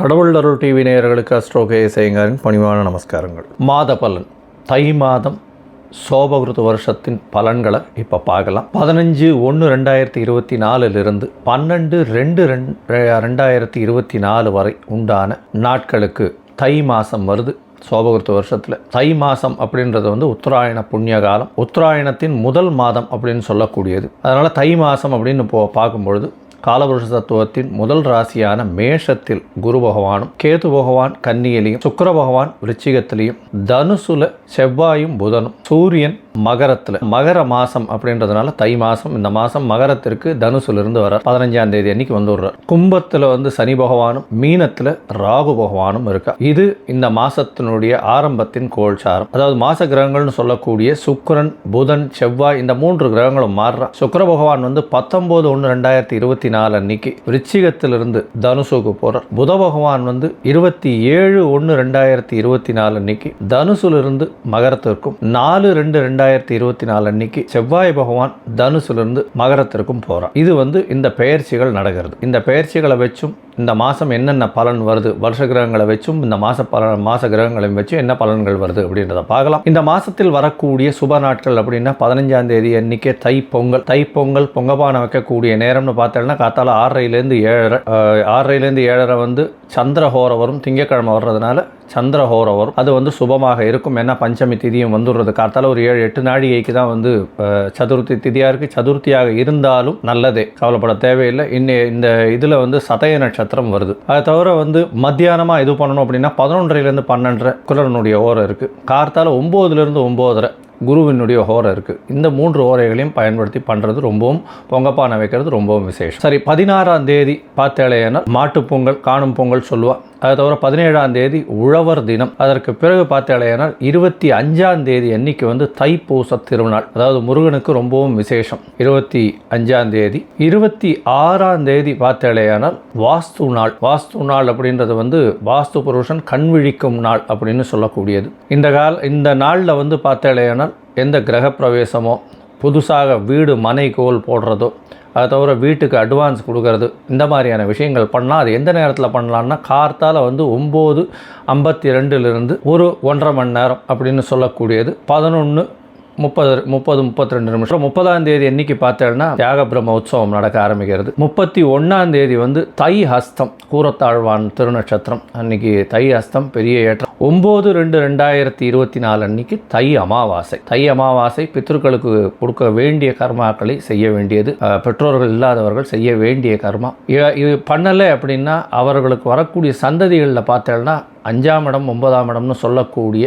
கடவுள் அருள் டிவி நேயர்களுக்கு அஸ்ட்ரோகே செய்யுங்காரின் பணிவான நமஸ்காரங்கள். மாத பலன் தை மாதம் சோபகிருத வருஷத்தின் பலன்களை இப்போ பார்க்கலாம். பதினஞ்சு ஒன்று ரெண்டாயிரத்தி இருபத்தி நாலுலேருந்து பன்னெண்டு ரெண்டு ரெண் ரெண்டாயிரத்தி இருபத்தி நாலு வரை உண்டான நாட்களுக்கு தை மாதம் வருது சோபகிருத்த வருஷத்தில். தை மாதம் அப்படின்றது வந்து உத்தராயண புண்ணிய காலம். உத்தராயணத்தின் முதல் மாதம் அப்படின்னு சொல்லக்கூடியது. அதனால் தை மாதம் அப்படின்னு போ பார்க்கும்பொழுது காலபுருஷ தத்துவத்தின் முதல் ராசியான மேஷத்தில் குரு பகவானும் கேது பகவான் கன்னியிலையும் சுக்கர பகவான் விருச்சிகத்திலையும் தனுசுல செவ்வாயும் புதனும் சூரியன் மகரத்தில். மகர மாசம் அப்படின்றதுனால தை மாசம். இந்த மாசம் மகரத்திற்கு தனுசுல இருந்து வர பதினஞ்சாம் தேதி அன்னைக்கு வந்து விடுறார் கும்பத்தில் வந்து சனி பகவானும் மீனத்தில் ராகு பகவானும் இருக்கா. இது இந்த மாசத்தினுடைய ஆரம்பத்தின் கோல்சாரம். அதாவது மாச கிரகங்கள்னு சொல்லக்கூடிய சுக்கரன் புதன் செவ்வாய் இந்த மூன்று கிரகங்களும் மாறுறா. சுக்கிர பகவான் வந்து பத்தொன்பது ஒன்று ரெண்டாயிரத்தி இருபத்தி நாலு அன்னைக்கு விருச்சிகத்திலிருந்து தனுசுக்கு போகிறார் புத பகவான் வந்து இருபத்தி ஏழு ஒன்று ரெண்டாயிரத்தி இருபத்தி நாலு அன்னைக்கு தனுசுலிருந்து மகரத்திற்கும் நாலு ரெண்டு ரெண்டாயிரத்தி இருபத்தி நாலு அன்னைக்கு செவ்வாய் பகவான் தனுசுலிருந்து மகரத்திற்கும் போகிறார் இது வந்து இந்த பெயர்ச்சிகள் நடக்கிறது. இந்த பெயர்ச்சிகளை வச்சும் இந்த மாதம் என்னென்ன பலன் வருது? வருஷ கிரகங்களை வச்சும் இந்த மாச பல மாச கிரகங்களையும் வச்சும் என்ன பலன்கள் வருது அப்படின்றத பார்க்கலாம். இந்த மாசத்தில் வரக்கூடிய சுப நாட்கள் அப்படின்னா பதினஞ்சாம் தேதி அன்னைக்கு தை பொங்கல். தை பொங்கல் பொங்கப்பானை வைக்கக்கூடிய நேரம்னு பார்த்தோம்னா காத்தால ஆறரைலேருந்து ஏழரை ஆறரைலேருந்து ஏழரை வந்து சந்திரஹோரம் வரும் திங்கக்கிழமை வர்றதுனால சந்திரஹோரம் வரும். அது வந்து சுபமாக இருக்கும். ஏன்னா பஞ்சமி திதியும் வந்துடுறது. காத்தால ஒரு ஏழு எட்டு நாழிகைக்கு தான் வந்து சதுர்த்தி திதியாக இருக்குது சதுர்த்தியாக இருந்தாலும் நல்லதே. கவலைப்பட தேவையில்லை. இன்னி இந்த இதில் வந்து சதய நட்சத்திரம் வருது. அதை தவிர வந்து மத்தியானமாக இது பண்ணணும் அப்படின்னா பதினொன்றரைலேருந்து பன்னெண்டரை குலரனுடைய ஓரம் இருக்குது கார்த்தால் ஒம்போதுலேருந்து ஒம்போதரை குருவினுடைய ஹோரை இருக்குது இந்த மூன்று ஓரைகளையும் பயன்படுத்தி பண்ணுறது ரொம்பவும் பொங்கப்பானை வைக்கிறது ரொம்பவும் விசேஷம். சரி பதினாறாம் தேதி பார்த்தேழையனால் மாட்டுப்பொங்கல் காணும் பொங்கல் சொல்லுவாள் அதை தவிர பதினேழாம் தேதி உழவர் தினம். அதற்கு பிறகு பார்த்தாலேனால் இருபத்தி அஞ்சாம் தேதி அன்னைக்கு வந்து தைப்பூச திருநாள். அதாவது முருகனுக்கு ரொம்பவும் விசேஷம். இருபத்தி அஞ்சாம் தேதி. இருபத்தி ஆறாம் தேதி பார்த்தாலேயானால் வாஸ்து நாள். வாஸ்து நாள் அப்படின்றது வந்து வாஸ்து புருஷன் கண் விழிக்கும் நாள் அப்படின்னு சொல்லக்கூடியது. இந்த கால இந்த நாளில் வந்து பார்த்தாலேயானால் எந்த கிரக பிரவேசமோ புதுசாக வீடு மனை கோல் போடுறதோ அதை தவிர வீட்டுக்கு அட்வான்ஸ் கொடுக்கறது. இந்த மாதிரியான விஷயங்கள் பண்ணால் அது எந்த நேரத்தில் பண்ணலான்னா கார்த்தால் வந்து ஒம்பது ஐம்பத்தி ரெண்டுலேருந்து ஒரு ஒன்றரை மணி நேரம் அப்படின்னு சொல்லக்கூடியது. பதினொன்று முப்பது முப்பது முப்பத்தி ரெண்டு நிமிஷம். முப்பதாம் தேதி என்னைக்கு பார்த்தேன்னா தியாக பிரம்ம உற்சவம் நடக்க ஆரம்பிக்கிறது. முப்பத்தி ஒன்றாம் தேதி வந்து தை ஹஸ்தம் கூரத்தாழ்வான் திருநட்சத்திரம். அன்னைக்கு தை ஹஸ்தம் பெரிய ஏற்றம். ஒம்பது ரெண்டு ரெண்டாயிரத்தி இருபத்தி நாலு அன்னைக்கு தை அமாவாசை. தை அமாவாசை பித்ருக்களுக்கு கொடுக்க வேண்டிய கர்மாக்களை செய்ய வேண்டியது. பெற்றோர்கள் இல்லாதவர்கள் செய்ய வேண்டிய கர்மா. இது பண்ணலை அப்படின்னா அவர்களுக்கு வரக்கூடிய சந்ததிகளில் பார்த்தேன்னா அஞ்சாம் இடம் ஒன்பதாம் இடம்னு சொல்லக்கூடிய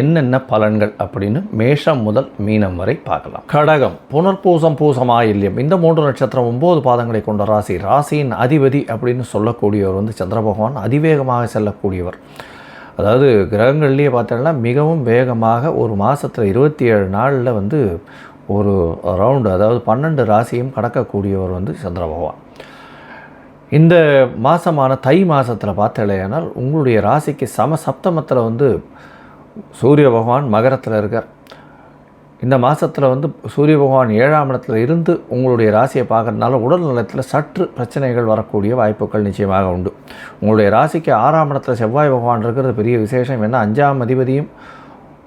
என்னென்ன பலன்கள் அப்படின்னு மேஷம் முதல் மீனம் வரை பார்க்கலாம். கடகம் புனர்பூசம் பூசமாயில்யம். இந்த மூன்று நட்சத்திரம் ஒன்பது பாதங்களை கொண்ட ராசி. ராசியின் அதிபதி அப்படின்னு சொல்லக்கூடியவர் வந்து சந்திர பகவான். அதிவேகமாக செல்லக்கூடியவர். அதாவது கிரகங்கள்லேயே பார்த்தோம்னா மிகவும் வேகமாக ஒரு மாதத்தில் இருபத்தி ஏழு நாளில் வந்து ஒரு ரவுண்டு அதாவது பன்னெண்டு ராசியும் கடக்கக்கூடியவர் வந்து சந்திர பகவான். இந்த மாதமான தை மாதத்தில் பார்த்தலையானால் உங்களுடைய ராசிக்கு சம சப்தமத்தில் வந்து சூரிய பகவான் மகரத்தில் இருக்கார். இந்த மாதத்தில் வந்து சூரிய பகவான் ஏழாம் இடத்துல இருந்து உங்களுடைய ராசியை பார்க்கறதுனால உடல் நலத்தில் சற்று பிரச்சனைகள் வரக்கூடிய வாய்ப்புகள் நிச்சயமாக உண்டு. உங்களுடைய ராசிக்கு ஆறாம் இடத்துல செவ்வாய் பகவான் இருக்கிறது பெரிய விசேஷம். என்ன அஞ்சாம் அதிபதியும்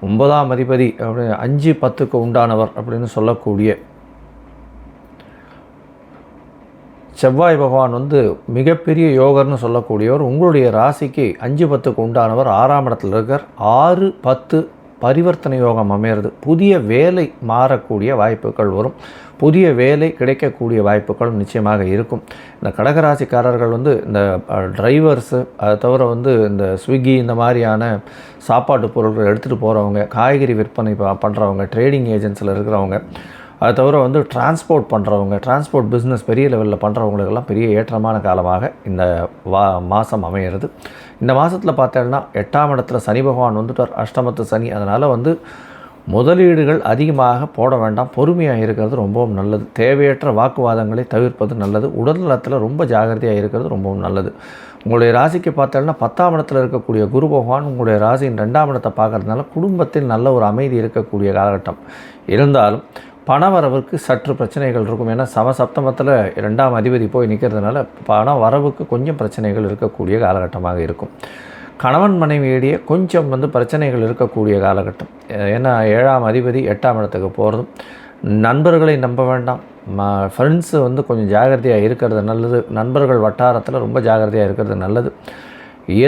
ஒன்பதாம் அதிபதி அப்படி அஞ்சு பத்துக்கு உண்டானவர் அப்படின்னு சொல்லக்கூடிய செவ்வாய் பகவான் வந்து மிகப்பெரிய யோகர்னு சொல்லக்கூடியவர். உங்களுடைய ராசிக்கு அஞ்சு பத்துக்கு உண்டானவர் ஆறாம் இடத்துல இருக்கார். ஆறு பத்து பரிவர்த்தனை யோகம் அமையிறது. புதிய வேலை மாறக்கூடிய வாய்ப்புகள் வரும். புதிய வேலை கிடைக்கக்கூடிய வாய்ப்புகளும் நிச்சயமாக இருக்கும். இந்த கடகராசிக்காரர்கள் வந்து இந்த டிரைவர்ஸு அதை தவிர வந்து இந்த ஸ்விக்கி இந்த மாதிரியான சாப்பாட்டு பொருட்கள் எடுத்துகிட்டு போகிறவங்க காய்கறி விற்பனை பண்ணுறவங்க ட்ரேடிங் ஏஜென்ட்ஸில் இருக்கிறவங்க அது தவிர வந்து டிரான்ஸ்போர்ட் பண்ணுறவங்க டிரான்ஸ்போர்ட் பிஸ்னஸ் பெரிய லெவலில் பண்ணுறவங்களுக்கெல்லாம் பெரிய ஏற்றமான காலமாக இந்த வா மாதம் அமையிறது. இந்த மாதத்தில் பார்த்தோன்னா எட்டாம் இடத்துல சனி பகவான் வந்துட்டார் அஷ்டமத்து சனி. அதனால் வந்து முதலீடுகள் அதிகமாக போட வேண்டாம். பொறுமையாக இருக்கிறது ரொம்பவும் நல்லது. தேவையற்ற வாக்குவாதங்களை தவிர்ப்பது நல்லது. உடல்நலத்தில் ரொம்ப ஜாகிரதையாக இருக்கிறது ரொம்பவும் நல்லது. உங்களுடைய ராசிக்கு பார்த்தோம்னா பத்தாம் இடத்துல இருக்கக்கூடிய குரு பகவான் உங்களுடைய ராசியின் ரெண்டாம் இடத்தை பார்க்குறதுனால குடும்பத்தில் நல்ல ஒரு அமைதி இருக்கக்கூடிய காலகட்டம். இருந்தாலும் பணவரவுக்கு சற்று பிரச்சனைகள் இருக்கும். ஏன்னா சமசப்தமத்தில் ரெண்டாம் அதிபதி போய் நிற்கிறதுனால பண வரவுக்கு கொஞ்சம் பிரச்சனைகள் இருக்கக்கூடிய காலகட்டமாக இருக்கும். கணவன் மனைவியிடையே கொஞ்சம் வந்து பிரச்சனைகள் இருக்கக்கூடிய காலகட்டம். ஏன்னா ஏழாம் அதிபதி எட்டாம் இடத்துக்கு போகிறதும் நண்பர்களை நம்ப வேண்டாம். ம ஃப்ரெண்ட்ஸு வந்து கொஞ்சம் ஜாகிரதையாக இருக்கிறது நல்லது. நண்பர்கள் வட்டாரத்தில் ரொம்ப ஜாகிரதையாக இருக்கிறது நல்லது.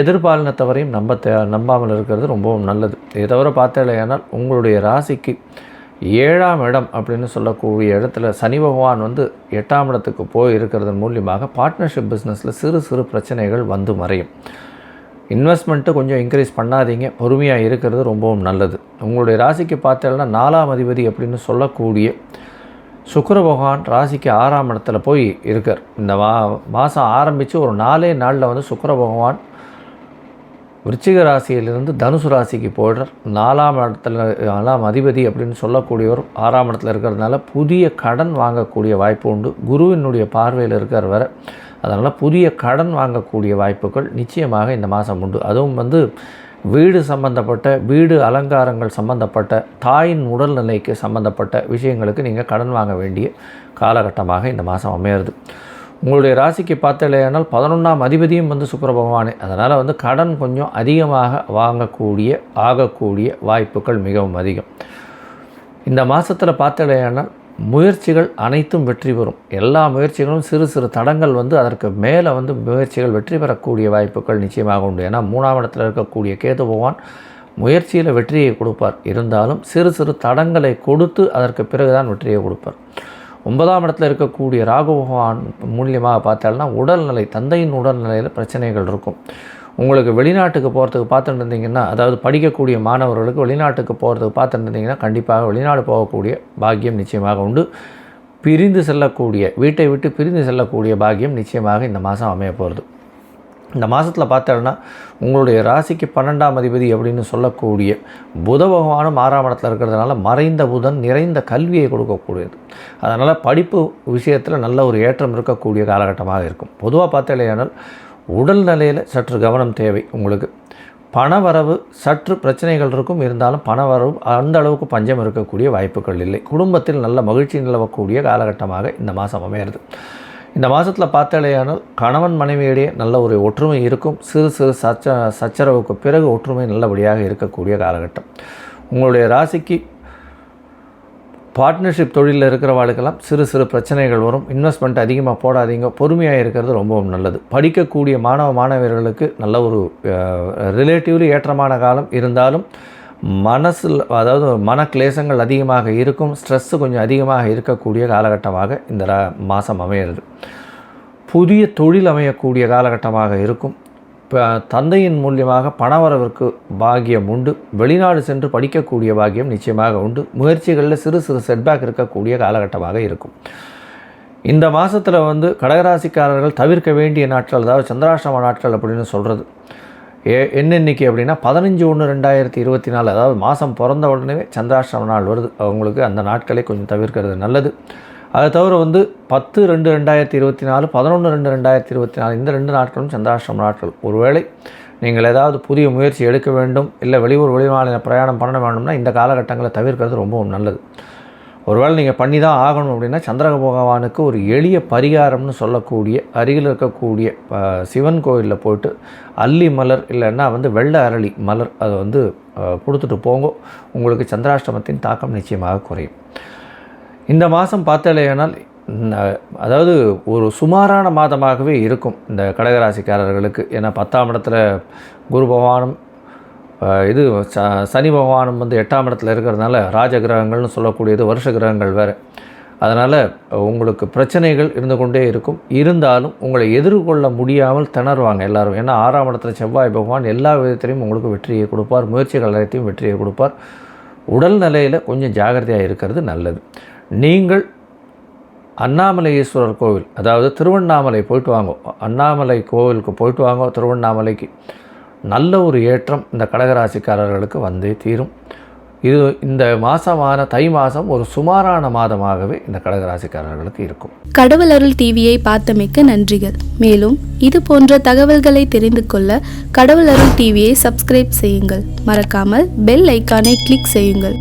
எதிர்பாலினத்தவரையும் நம்ப தே நம்பாமல் இருக்கிறது ரொம்பவும் நல்லது. இதை தவிர பார்த்தேனால் உங்களுடைய ராசிக்கு ஏழாம் இடம் அப்படின்னு சொல்லக்கூடிய இடத்துல சனி பகவான் வந்து எட்டாம் இடத்துக்கு போய் இருக்கிறதன் மூலியமாக பார்ட்னர்ஷிப் பிஸ்னஸில் சிறு சிறு பிரச்சனைகள் வந்து மறையும். இன்வெஸ்ட்மெண்ட்டு கொஞ்சம் இன்க்ரீஸ் பண்ணாதீங்க. பொறுமையாக இருக்கிறது ரொம்பவும் நல்லது. உங்களுடைய ராசிக்கு பார்த்தேன்னா நாலாம் அதிபதி அப்படின்னு சொல்லக்கூடிய சுக்கர பகவான் ராசிக்கு ஆறாம் இடத்துல போய் இருக்கார். இந்த மா மாதம் ஆரம்பித்து ஒரு நாலே நாளில் வந்து சுக்கர பகவான் விருச்சிக ராசியிலிருந்து தனுசு ராசிக்கு போயிடுறார் நாலாம் இடத்துல நாலாம் அதிபதி அப்படின்னு சொல்லக்கூடியவர் ஆறாம் இடத்துல இருக்கிறதுனால புதிய கடன் வாங்கக்கூடிய வாய்ப்பு உண்டு. குருவினுடைய பார்வையில் இருக்கிற வர அதனால் புதிய கடன் வாங்கக்கூடிய வாய்ப்புகள் நிச்சயமாக இந்த மாதம் உண்டு. அதுவும் வந்து வீடு சம்பந்தப்பட்ட வீடு அலங்காரங்கள் சம்பந்தப்பட்ட தாயின் உடல்நிலைக்கு சம்பந்தப்பட்ட விஷயங்களுக்கு நீங்கள் கடன் வாங்க வேண்டிய காலகட்டமாக இந்த மாதம் அமையிறது. உங்களுடைய ராசிக்கு பார்த்தலையானால் பதினொன்றாம் அதிபதியும் வந்து சுக்கர பகவானே. அதனால் வந்து கடன் கொஞ்சம் அதிகமாக வாங்கக்கூடிய ஆகக்கூடிய வாய்ப்புகள் மிகவும் அதிகம். இந்த மாதத்தில் பார்த்தலையானால் முயற்சிகள் அனைத்தும் வெற்றி பெறும். எல்லா முயற்சிகளும் சிறு சிறு தடங்கள் வந்து அதற்கு மேலே வந்து முயற்சிகள் வெற்றி பெறக்கூடிய வாய்ப்புகள் நிச்சயமாக உண்டு. ஏன்னா மூணாம் இடத்தில் இருக்கக்கூடிய கேது பகவான் முயற்சியில் வெற்றியை கொடுப்பார். இருந்தாலும் சிறு சிறு தடங்களை கொடுத்து அதற்கு பிறகுதான் வெற்றியை கொடுப்பார். ஒன்பதாம் இடத்துல இருக்கக்கூடிய ராகு பகவான் மூலியமாக பார்த்தாலும்னா உடல்நிலை தந்தையின் உடல்நிலையில் பிரச்சனைகள் இருக்கும். உங்களுக்கு வெளிநாட்டுக்கு போகிறதுக்கு பார்த்துட்டு இருந்தீங்கன்னா அதாவது படிக்கக்கூடிய மாணவர்களுக்கு வெளிநாட்டுக்கு போகிறதுக்கு பார்த்துட்டு இருந்தீங்கன்னா கண்டிப்பாக வெளிநாடு போகக்கூடிய பாக்கியம் நிச்சயமாக உண்டு. பிரிந்து செல்லக்கூடிய வீட்டை விட்டு பிரிந்து செல்லக்கூடிய பாக்கியம் நிச்சயமாக இந்த மாதம் அமைய போகிறது இந்த மாதத்தில் பார்த்தோன்னா உங்களுடைய ராசிக்கு பன்னெண்டாம் அதிபதி அப்படின்னு சொல்லக்கூடிய புத பகவானும் ஆறாம் இடத்துல இருக்கிறதுனால மறைந்த புதன் நிறைந்த கல்வியை கொடுக்கக்கூடியது. அதனால் படிப்பு விஷயத்தில் நல்ல ஒரு ஏற்றம் இருக்கக்கூடிய காலகட்டமாக இருக்கும். பொதுவாக பார்த்தேனால் உடல் நிலையில் சற்று கவனம் தேவை உங்களுக்கு. பணவரவு சற்று பிரச்சனைகள் இருக்கும். இருந்தாலும் பணவரவு அந்த அளவுக்கு பஞ்சம் இருக்கக்கூடிய வாய்ப்புகள் இல்லை. குடும்பத்தில் நல்ல மகிழ்ச்சி நிலவக்கூடிய காலகட்டமாக இந்த மாதம் அமையிறது. இந்த மாதத்தில் பார்த்தாலேயானால் கணவன் மனைவியிடையே நல்ல ஒரு ஒற்றுமை இருக்கும். சிறு சிறு சச்ச சச்சரவுக்கு பிறகு ஒற்றுமை நல்லபடியாக இருக்கக்கூடிய காலகட்டம். உங்களுடைய ராசிக்கு பார்ட்னர்ஷிப் தொழிலில் இருக்கிறவாளுக்கெல்லாம் சிறு சிறு பிரச்சனைகள் வரும். இன்வெஸ்ட்மெண்ட் அதிகமாக போடாதீங்க. பொறுமையாக இருக்கிறது ரொம்பவும் நல்லது. படிக்கக்கூடிய மாணவ மாணவர்களுக்கு நல்ல ஒரு ரிலேட்டிவ்லி ஏற்றமான காலம் இருந்தாலும் மனசில் அதாவது மன கிளேசங்கள் அதிகமாக இருக்கும் ஸ்ட்ரெஸ்ஸு கொஞ்சம் அதிகமாக இருக்கக்கூடிய காலகட்டமாக இந்த மாதம் அமையிறது. புதிய தொழில் அமையக்கூடிய காலகட்டமாக இருக்கும். இப்போ தந்தையின் மூலியமாக பணவரவிற்கு பாகியம் உண்டு. வெளிநாடு சென்று படிக்கக்கூடிய பாகியம் நிச்சயமாக உண்டு. முயற்சிகளில் சிறு சிறு செட்பேக் இருக்கக்கூடிய காலகட்டமாக இருக்கும். இந்த மாதத்தில் வந்து கடகராசிக்காரர்கள் தவிர்க்க வேண்டிய நாட்கள் அதாவது சந்திராஷ்டம நாட்கள் அப்படின்னு சொல்கிறது ஏ என்னென்னைக்கு அப்படின்னா பதினஞ்சு ஒன்று ரெண்டாயிரத்தி இருபத்தி நாலு அதாவது மாதம் பிறந்த உடனே சந்திராஷ்டம நாள் வருது. அவங்களுக்கு அந்த நாட்களை கொஞ்சம் தவிர்க்கிறது நல்லது. அதை தவிர வந்து பத்து ரெண்டு ரெண்டாயிரத்தி இருபத்தி நாலு பதினொன்று ரெண்டு ரெண்டாயிரத்தி இருபத்தி நாலு இந்த ரெண்டு நாட்களும் சந்திராஷ்டம நாட்கள். ஒருவேளை நீங்கள் ஏதாவது புதிய முயற்சி எடுக்க வேண்டும் இல்லை வெளியூர் வெளிமாநில பிரயாணம் பண்ண வேண்டும்னா இந்த காலகட்டங்களை தவிர்க்கிறது ரொம்பவும் நல்லது. ஒருவேளை நீங்கள் பண்ணி தான் ஆகணும் அப்படின்னா சந்திர பகவானுக்கு ஒரு எளிய பரிகாரம்னு சொல்லக்கூடிய அருகில் இருக்கக்கூடிய சிவன் கோயிலில் போயிட்டு அல்லி மலர் இல்லைன்னா வந்து வெள்ளை அரளி மலர் அதை வந்து கொடுத்துட்டு போங்க. உங்களுக்கு சந்திராஷ்டமத்தின் தாக்கம் நிச்சயமாக குறையும். இந்த மாதம் பார்த்தாலேயானால் அதாவது ஒரு சுமாரான மாதமாகவே இருக்கும் இந்த கடகராசிக்காரர்களுக்கு. ஏன்னா பத்தாம் இடத்துல குரு பகவானும் இது ச சனி பகவானும் வந்து எட்டாம் இடத்துல இருக்கிறதுனால ராஜ கிரகங்கள்னு சொல்லக்கூடியது வருஷ கிரகங்கள் வேறு. அதனால் உங்களுக்கு பிரச்சனைகள் இருந்து கொண்டே இருக்கும். இருந்தாலும் உங்களை எதிர்கொள்ள முடியாமல் திணறுவாங்க எல்லோரும். ஏன்னா ஆறாம் இடத்துல செவ்வாய் பகவான் எல்லா விதத்திலையும் உங்களுக்கு வெற்றியை கொடுப்பார். முயற்சிகள் அனைத்தையும் வெற்றியை கொடுப்பார். உடல் நிலையில் கொஞ்சம் ஜாகிரதையாக இருக்கிறது நல்லது. நீங்கள் அண்ணாமலையேஸ்வரர் கோவில் அதாவது திருவண்ணாமலை போயிட்டு வாங்க. அண்ணாமலை கோவிலுக்கு போயிட்டு வாங்க திருவண்ணாமலைக்கு. நல்ல ஒரு ஏற்றம் இந்த கடகராசிக்காரர்களுக்கு வந்தே தீரும். இது இந்த மாசமான தை மாதம் ஒரு சுமாரான மாதமாகவே இந்த கடகராசிக்காரர்களுக்கு இருக்கும். கடவுள் அருள் டிவியை பார்த்தமைக்க நன்றிகள். மேலும் இது போன்ற தகவல்களை தெரிந்து கொள்ள கடவுள் அருள் டிவியை சப்ஸ்கிரைப் செய்யுங்கள். மறக்காமல் பெல் ஐக்கானை கிளிக் செய்யுங்கள்.